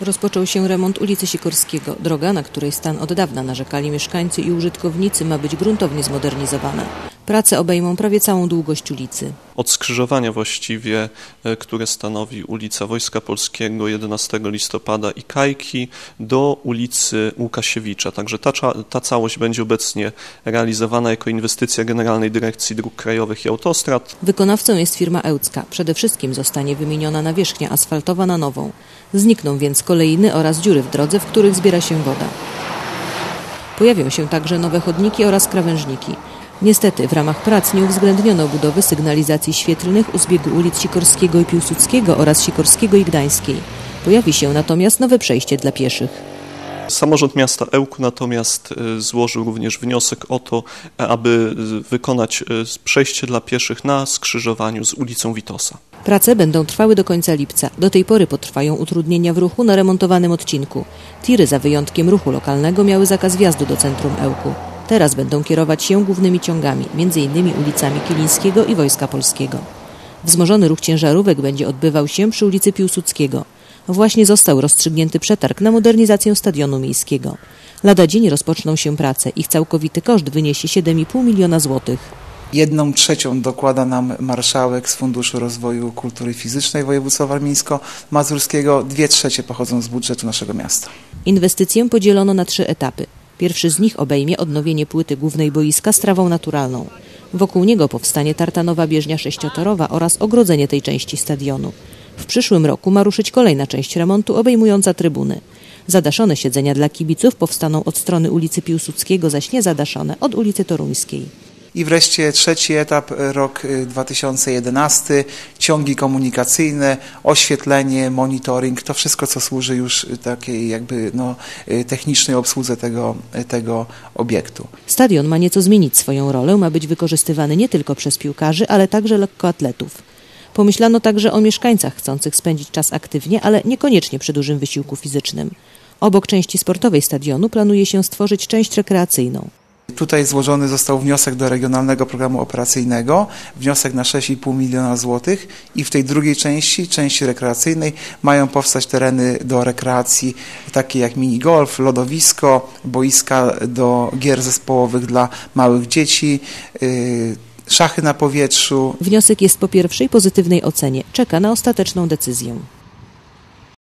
Rozpoczął się remont ulicy Sikorskiego. Droga, na której stan od dawna narzekali mieszkańcy i użytkownicy, ma być gruntownie zmodernizowana. Prace obejmą prawie całą długość ulicy. Od skrzyżowania właściwie, e, które stanowi ulica Wojska Polskiego 11 listopada i Kajki do ulicy Łukasiewicza. Także ta, ta całość będzie obecnie realizowana jako inwestycja Generalnej Dyrekcji Dróg Krajowych i Autostrad. Wykonawcą jest firma Ełcka. Przede wszystkim zostanie wymieniona nawierzchnia asfaltowa na nową. Znikną więc kolejny oraz dziury w drodze, w których zbiera się woda. Pojawią się także nowe chodniki oraz krawężniki. Niestety w ramach prac nie uwzględniono budowy sygnalizacji świetlnych u zbiegu ulic Sikorskiego i Piłsudskiego oraz Sikorskiego i Gdańskiej. Pojawi się natomiast nowe przejście dla pieszych. Samorząd miasta Ełku natomiast e, złożył również wniosek o to, aby wykonać e, przejście dla pieszych na skrzyżowaniu z ulicą Witosa. Prace będą trwały do końca lipca. Do tej pory potrwają utrudnienia w ruchu na remontowanym odcinku. Tiry za wyjątkiem ruchu lokalnego miały zakaz wjazdu do centrum Ełku. Teraz będą kierować się głównymi ciągami, m.in. ulicami Kilińskiego i Wojska Polskiego. Wzmożony ruch ciężarówek będzie odbywał się przy ulicy Piłsudskiego. Właśnie został rozstrzygnięty przetarg na modernizację stadionu miejskiego. Lada dzień rozpoczną się prace. Ich całkowity koszt wyniesie 7,5 miliona złotych. Jedną trzecią dokłada nam marszałek z Funduszu Rozwoju Kultury Fizycznej województwa warmińsko-mazurskiego. Dwie trzecie pochodzą z budżetu naszego miasta. Inwestycję podzielono na trzy etapy. Pierwszy z nich obejmie odnowienie płyty głównej boiska z trawą naturalną. Wokół niego powstanie tartanowa bieżnia sześciotorowa oraz ogrodzenie tej części stadionu. W przyszłym roku ma ruszyć kolejna część remontu obejmująca trybuny. Zadaszone siedzenia dla kibiców powstaną od strony ulicy Piłsudskiego, zaś nie zadaszone od ulicy Toruńskiej. I wreszcie trzeci etap, rok 2011, ciągi komunikacyjne, oświetlenie, monitoring, to wszystko, co służy już takiej jakby no, technicznej obsłudze tego, tego obiektu. Stadion ma nieco zmienić swoją rolę, ma być wykorzystywany nie tylko przez piłkarzy, ale także lekkoatletów. Pomyślano także o mieszkańcach chcących spędzić czas aktywnie, ale niekoniecznie przy dużym wysiłku fizycznym. Obok części sportowej stadionu planuje się stworzyć część rekreacyjną. Tutaj złożony został wniosek do Regionalnego Programu Operacyjnego, wniosek na 6,5 miliona złotych i w tej drugiej części, części rekreacyjnej mają powstać tereny do rekreacji takie jak minigolf, lodowisko, boiska do gier zespołowych dla małych dzieci, yy, szachy na powietrzu. Wniosek jest po pierwszej pozytywnej ocenie. Czeka na ostateczną decyzję.